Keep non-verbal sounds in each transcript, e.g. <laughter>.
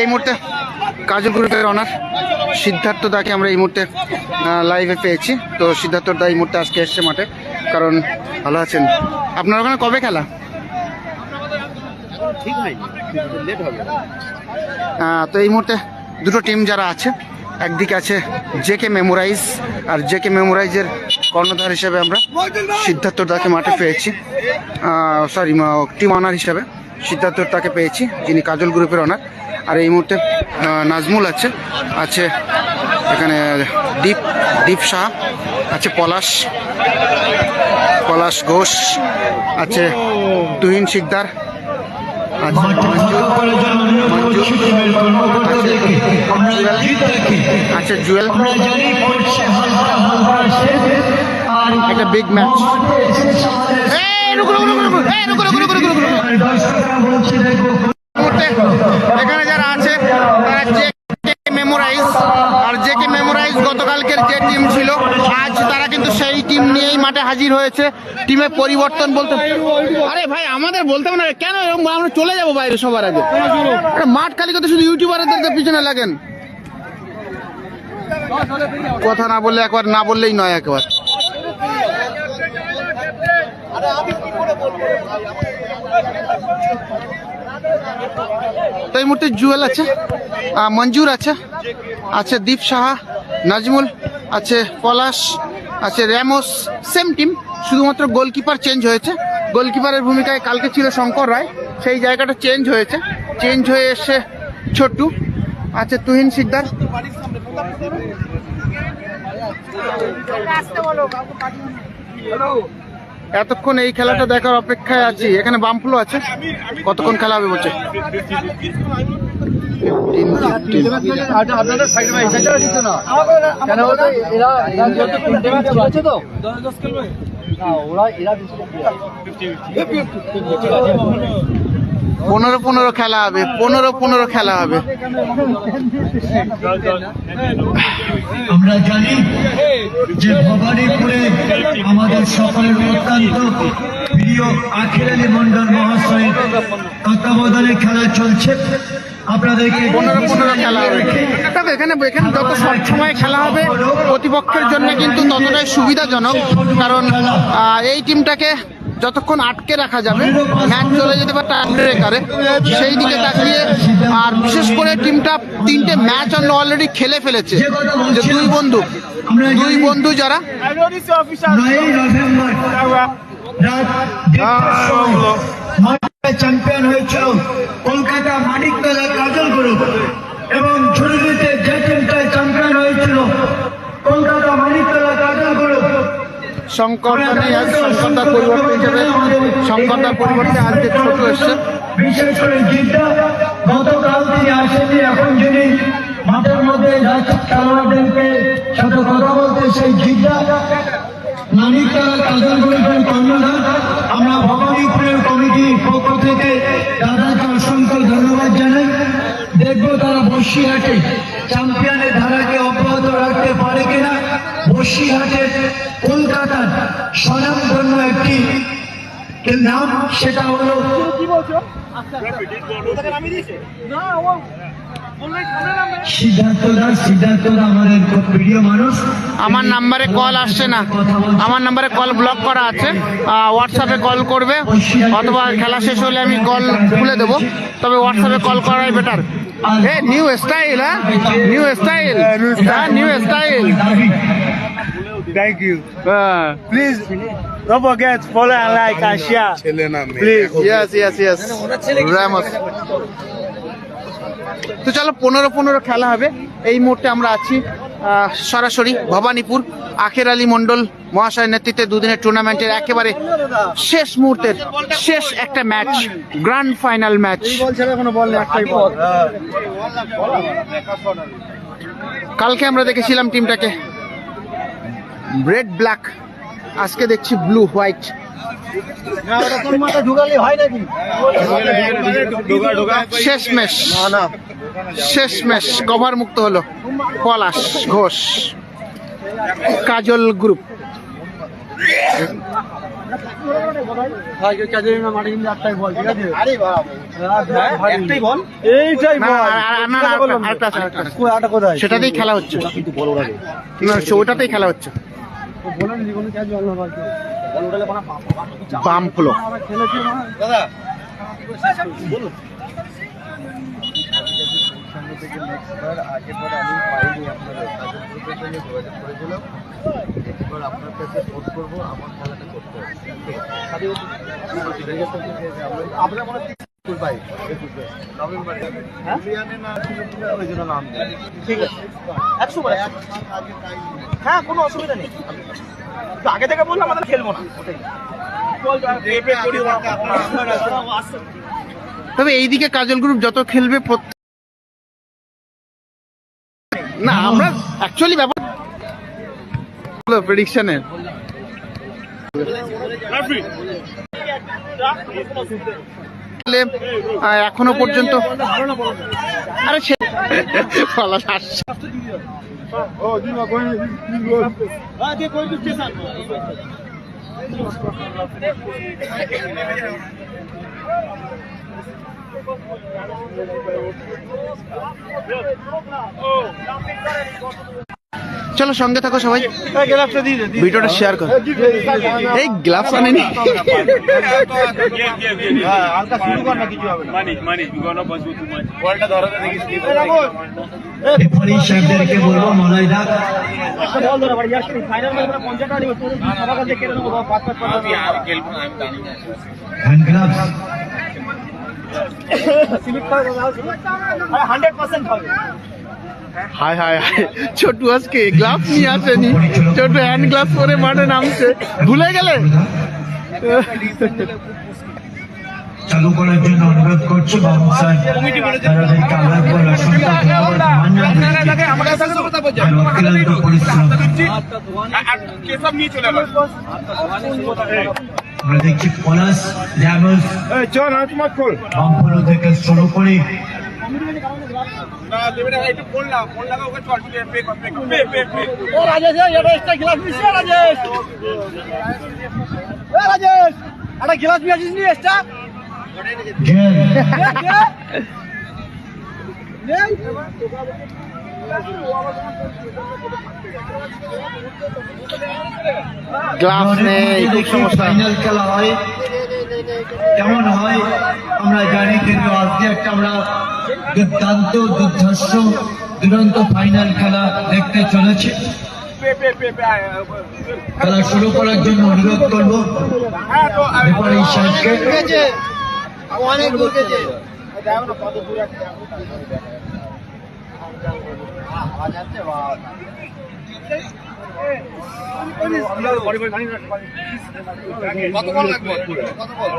এই মুহূর্তে কাজল গ্রুপের অনার সিদ্ধার্থ দাকে আমরা এই মুহূর্তে লাইভে পেয়েছি। তো সিদ্ধার্থ দা এই মুহূর্তে আজকে এসছে মাঠে কারণ ভালো আছেন। আপনার ওখানে কবে খেলা? তো এই মুহূর্তে দুটো টিম যারা আছে একদিকে আছে জে কে মেমোরাইজ আর জে কে মেমোরাইজের কর্ণধার হিসেবে আমরা সিদ্ধার্থ দাকে মাঠে পেয়েছি। সরি টিম অনার হিসেবে। সিদ্ধার্থ দাকে পেয়েছি যিনি কাজল গ্রুপের অনার আর এই মুহূর্তে নাজমুল আছে আছে এখানে দীপ দীপ শাহ আছে পলাশ পলাশ ঘোষ আছে তুহিন শিকদার আছে জুয়েল একটা বিগ ম্যাচ এখানে যারা আছে, তারা কে মেমোরাইজ আর জে কে মেমোরাইজ গতকালকের যে টিম ছিল, আজ তারা কিন্তু সেই টিম নিয়েই মাঠে হাজির হয়েছে। টিমে পরিবর্তন বলতে আরে ভাই, আমাদের বলতে না, কেন আমরা চলে যাব বাইরে সবার আগে? মাঠ খালি কথা শুধু ইউটিউবারদের পিছনে লাগেন। কথা না বললে একবার, না বললেই নয় একবার। এই মুহূর্তে জুয়েল আছে মঞ্জুর আছে আছে দীপ সাহা নাজমুল আছে পলাশ আছে র্যামোস সেম টিম শুধুমাত্র গোলকিপার চেঞ্জ হয়েছে। গোলকিপারের ভূমিকায় কালকে ছিল শঙ্কর রায় সেই জায়গাটা চেঞ্জ হয়েছে। চেঞ্জ হয়ে এসে ছোট্টু আছে তুহিন সিকদার এতক্ষণ এই খেলাটা দেখার অপেক্ষায় আছি এখানে বামফুলো আছে কতক্ষণ খেলা হবে বলছে ওরা এরা পনেরো পনেরো খেলা হবে পনেরো পনেরো খেলা হবে। আমরা জানি যে ভবানীপুরে আমাদের সকলের অত্যন্ত প্রিয় আখির আলী মন্ডল মহাশয়ের তত্ত্বাবধানে খেলা চলছে। আপনাদেরকে পনেরো পনেরো খেলা হবে। তবে এখানে এখানে যত শর্ট খেলা হবে প্রতিপক্ষের জন্য কিন্তু ততটাই সুবিধাজনক কারণ এই টিমটাকে যতক্ষণ আটকে রাখা যাবে, ম্যাচ চলে যেতে পারে টাইম ব্রেকারে সেই দিকে তাকিয়ে, আর বিশেষ করে টিমটা তিনটে ম্যাচ অলরেডি খেলে ফেলেছে। যে দুই বন্ধু দুই বন্ধু যারা চ্যাম্পিয়ন হয়েছিল কলকাতা মানিকতলা কাজল এবং ঝুড়িতে যে টিমটায় চ্যাম্পিয়ন হয়েছিল কলকাতা গ্রুপ শঙ্করদা নেই আজ পরিবর্তে হিসেবে পরিবর্তে আজকে ছোট এসছে। বিশেষ করে গতকাল তিনি আসেনি এখন যিনি মাঠের মধ্যে খেলোয়াড়দেরকে কথা বলতে, সেই কর্ণধার আমরা পক্ষ থেকে দাদাকে অসংখ্য ধন্যবাদ জানাই। দেখব তারা বসিরহাটে চ্যাম্পিয়নের ধারাকে অব্যাহত রাখতে পারে বসিরহাটের কলকাতার স্বনামধন্য একটি নাম সেটা হলো আমার নাম্বারে কল আসছে না। আমার নাম্বারে কল ব্লক করা আছে। হোয়াটসঅ্যাপে কল করবে। অথবা খেলা শেষ হলে আমি কল খুলে দেবো। তবে হোয়াটসঅ্যাপে কল করাই বেটার এ নিউ স্টাইল হ্যাঁ? নিউ স্টাইল হ্যাঁ new style Thank you. Please don't forget follow and like and share. Please. Yes yes yes রামস তো চলো পনেরো পনেরো খেলা হবে। এই মুহূর্তে আমরা আছি সরাসরি ভবানীপুর আখের আলী মণ্ডল মহাশয়ের নেতৃত্বে দুদিনের টুর্নামেন্টের একেবারে শেষ মুহূর্তের শেষ একটা ম্যাচ গ্র্যান্ড ফাইনাল ম্যাচ কালকে আমরা দেখেছিলাম টিমটাকে রেড ব্ল্যাক আজকে দেখছি ব্লু হোয়াইট ঢুকালে হয় শেষ ম্যাচ শেষ ম্যাচ কভার মুক্ত হলো। পলাশ ঘোষ। কাজল গ্রুপ কোথায় সেটাতেই খেলা হচ্ছে। ওটাতেই খেলা হচ্ছে। বল ওড়ালে বানা পা- পা- পা- বাম ফ্লো দাদা আগেরবার আমি পাইনি আপনাদের তাদের গ্রুপের সঙ্গে যোগাযোগ করেছিলাম এবার আপনার কাছে ফোন করব, আমার খেলাটা হয়? ঠিক আছে। একশো হ্যাঁ কোনো অসুবিধা নেই। তো আগে থেকে বললে আমাদের খেলব না। করি, ও আসছে। তবে এইদিকে কাজল গ্রুপ যত খেলবে প্রত্যেক- না আমরা অ্যাকচুয়ালি ব্যাপার প্রেডিকশনের এখনও পর্যন্ত আরে চলো সঙ্গে থাকো সবাই। ভিডিওটা শেয়ার করো। এই গ্লাভস আনেনি। হ্যান্ড গ্লাভস সিলেক্ট করে পার্সেন্ট হবে। হাই হাই হাই ছোটু আজকে গ্লাভস নিয়ে আসেনি। ছোটু হ্যান্ড গ্লাভস পরে মাঠে নামছে। ভুলে গেলে? চালু করার জন্য অনুরোধ করছি বাবু স্যার তাদেরকে আলাপ করে অসংখ্য ধন্যবাদ মান্য বামপুর থেকে শুরু করে ও রাজেশ এটা একটা গ্লাস মিশে রাজেশ এ রাজেশ একটা গ্লাস নি এক্সট্রা গেল নেই খুব সমস্যা। ফাইনাল খেলা হয় কেমন হয় আমরা জানি কিন্তু আজকে একটা আমরা দুর্দান্ত দুর্ধর্ষ দুরন্ত ফাইনাল খেলা দেখতে চলেছে। খেলা শুরু করার জন্য অনুরোধ করব। রেফারি সাহেবকে। অনেক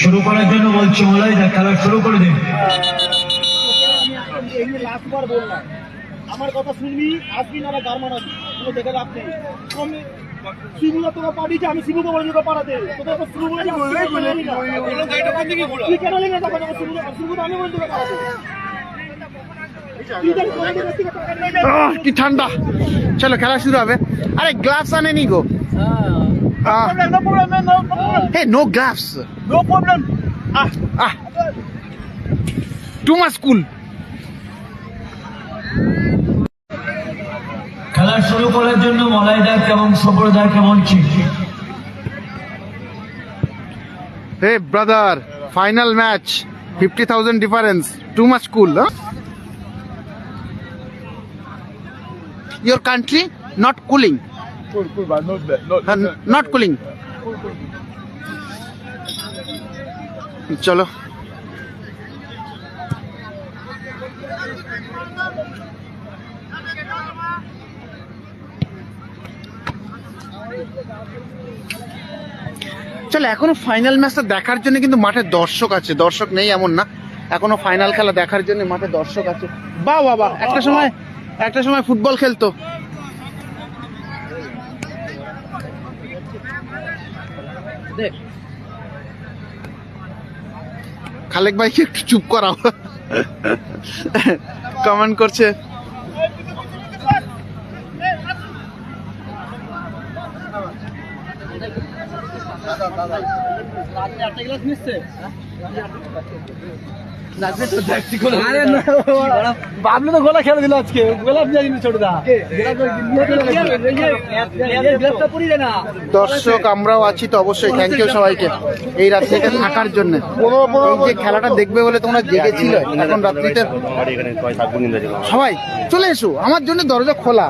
শুরু করার জন্য বলছি মলাই দা খেলা শুরু করে দিন লাস্টবার বললাম আমার কথা শুনবি আসবি না গার কোনো দেখে লাভ নেই। আমি শিবুদা তোকে পাঠিয়েছে শিবুকে বলে তো বলে তুই কেন লেগে যাবে তোকে বলে। আহ, কি ঠান্ডা। চলো খেলা শুরু হবে। আরে গ্লাভস আনেনি গো। Problem, no problem, man, no problem. Hey no gloves No problem. Ah, ah too much cool খেলা শুরু করার জন্য মলাই দাক এবং সম্প্রদায়কে বলছি hey brother final match fifty thousand difference too much cool your country not cooling not cooling চলো চলো এখনও ফাইনাল ম্যাচটা দেখার জন্য কিন্তু মাঠে দর্শক আছে। দর্শক নেই এমন না। এখনও ফাইনাল খেলা দেখার জন্য মাঠে দর্শক আছে। বা বাবা একটা সময় একটা সময় ফুটবল খেলতো। খালেক ভাইকে একটু চুপ করাও। <laughs> কমেন্ট করছে বাবলু তো গোলা খেলে দিল আজকে গোলাপ দর্শক, আমরাও আছি তো অবশ্যই। থ্যাংক ইউ সবাইকে এই রাত্রিতে থাকার জন্য। যে খেলাটা দেখবে বলে তোমরা জেগেছিল, এখন রাত্রিতে সবাই, চলে এসো। আমার জন্য দরজা খোলা।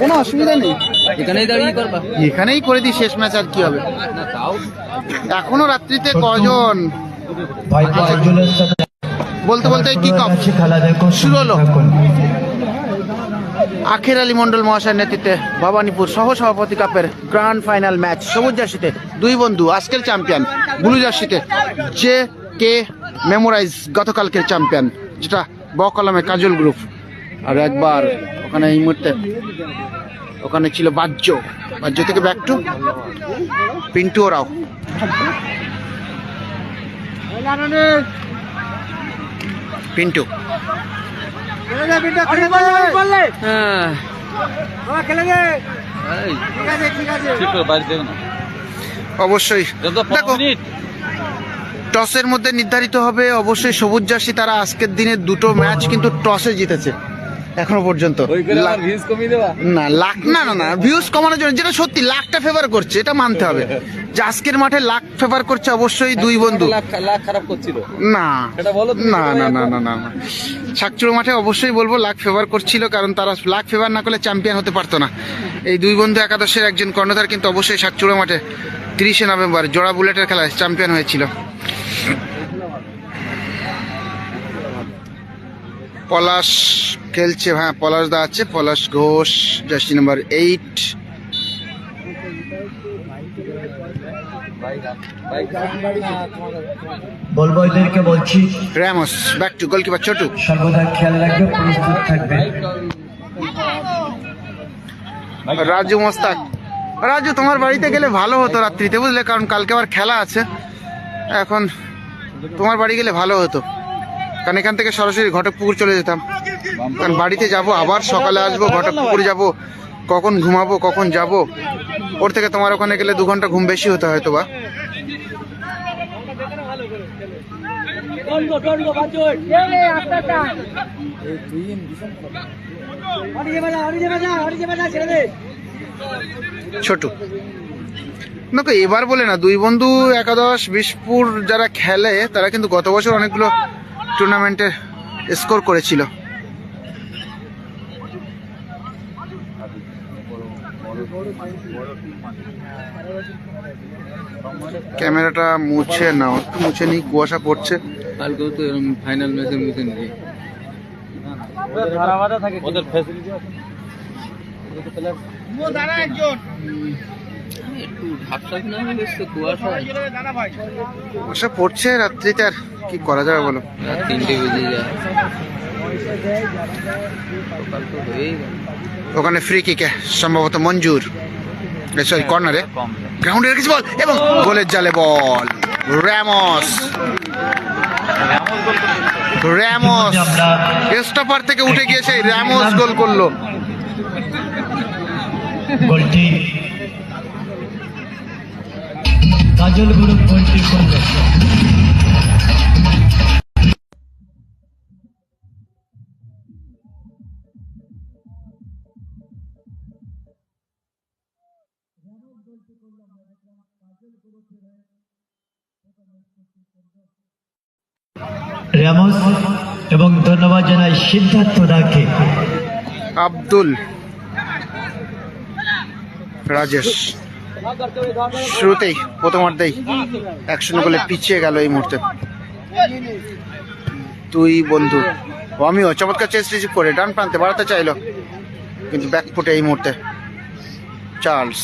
কোনো অসুবিধা নেই। এখানেই দাঁড়িয়ে করবা? এখানেই করে দিই শেষ ম্যাচ আর কি হবে? না এখনও রাত্রিতে কজন? ভাই একজনের সাথে বলতে বলতে কি দেখো শুরু হলো। আখের আলী মন্ডল মহাশয়ের নেতৃত্বে ভবানীপুর সহ সভাপতি কাপের গ্র্যান্ড ফাইনাল ম্যাচ সবুজ জার্সিতে দুই বন্ধু আজকের চ্যাম্পিয়ন ব্লু জার্সিতে যে কে মেমোরাইজ গতকালকের চ্যাম্পিয়ন যেটা ব কলমে কাজল গ্রুপ আর একবার ওখানে এই মুহূর্তে ওখানে ছিল বাহ্য। বাহ্য থেকে ব্যাক টু পিন্টু ওরাও। পিন্টু। অবশ্যই। টসের মধ্যে নির্ধারিত হবে, অবশ্যই সবুজ জার্সি, তারা আজকের দিনে দুটো ম্যাচ কিন্তু টসে জিতেছে। এখনও পর্যন্ত। না লাখ না না না ভিউজ কমানোর জন্য যেটা সত্যি লাখটা ফেভার করছে এটা মানতে হবে। যে আজকের মাঠে লাখ ফেভার করছে অবশ্যই দুই বন্ধু। লাখ লাখ খারাপ করছিল। না। সেটা বলো না না না না না শাকচুড়ো মাঠে অবশ্যই বলব লাখ ফেভার করছিল কারণ তারা লাখ ফেভার না করলে চ্যাম্পিয়ন হতে পারতো না। এই দুই বন্ধু একাদশের একজন কর্ণধার কিন্তু অবশ্যই শাকচুড়ো মাঠে তিরিশে নভেম্বর জোড়া বুলেটের খেলায় চ্যাম্পিয়ন হয়েছিল। পলাশ খেলছে হ্যাঁ পলাশ দা আছে Palash Ghosh jersey number eight. বলব এদেরকে বলছি র্যামস ব্যাক টু গোলকিপার ছোটু। সর্বদা খেয়াল রাখবে প্রস্তুত থাকবে। রাজু মোস্তাক। রাজু তোমার বাড়িতে গেলে ভালো হতো রাত্রিতে বুঝলে? কারণ কালকে আবার খেলা আছে। এখন তোমার বাড়ি গেলে ভালো হতো। কারণ এখান থেকে সরাসরি ঘটকপুকুর চলে যেতাম। কারণ বাড়িতে যাব, আবার সকালে আসব ঘটকপুকুর যাব, কখন ঘুমাবো, কখন যাব। ওর থেকে তোমার ওখানে গেলে দু ঘণ্টা ঘুম বেশি হতে হয়তো বা। ছোট। দেখো, এবার বলে না, দুই বন্ধু, একাদশ, বিশপুর যারা খেলে, তারা কিন্তু গত বছর অনেকগুলো টুর্নামেন্টে স্কোর করেছিল। ক্যামেরাটা মুছে নাও একটু মুছে নিই কুয়াশা পড়ছে। কালকেও তো এরকম ফাইনাল ম্যাচের মধ্যে নিয়ে ওদের ফ্যাসিলিটি আছে। একটু ঝাপসাপ না হলে তো কুয়াশা। কুয়াশা পড়ছে রাত্রিতে আর কি করা যাবে বলো? রাত তিনটে বেজে যায়। ওখানে ফ্রি কিকে সম্ভবত মঞ্জুর। সরি কর্নারে গ্রাউন্ডে রেখেছে বল এবং গোলের জালে বল। র্যামস। র্যামস। স্টপার থেকে উঠে গিয়েছে র্যামস গোল করল। গোলটি কাজল গ্রুপ গোলটি করবে রেমস এবং ধন্যবাদ জানাই সিদ্ধার্থ দাকে। আব্দুল রাজেশ। শুরুতেই, প্রথমার্ধেই এক শূন্য পিছিয়ে গেল এই মুহূর্তে। তুই বন্ধু। আমিও চমৎকার চেস রিসিভ করে, ডান প্রান্তে বাড়াতে চাইলো, কিন্তু ব্যাক ফুটে এই মুহূর্তে। চার্লস।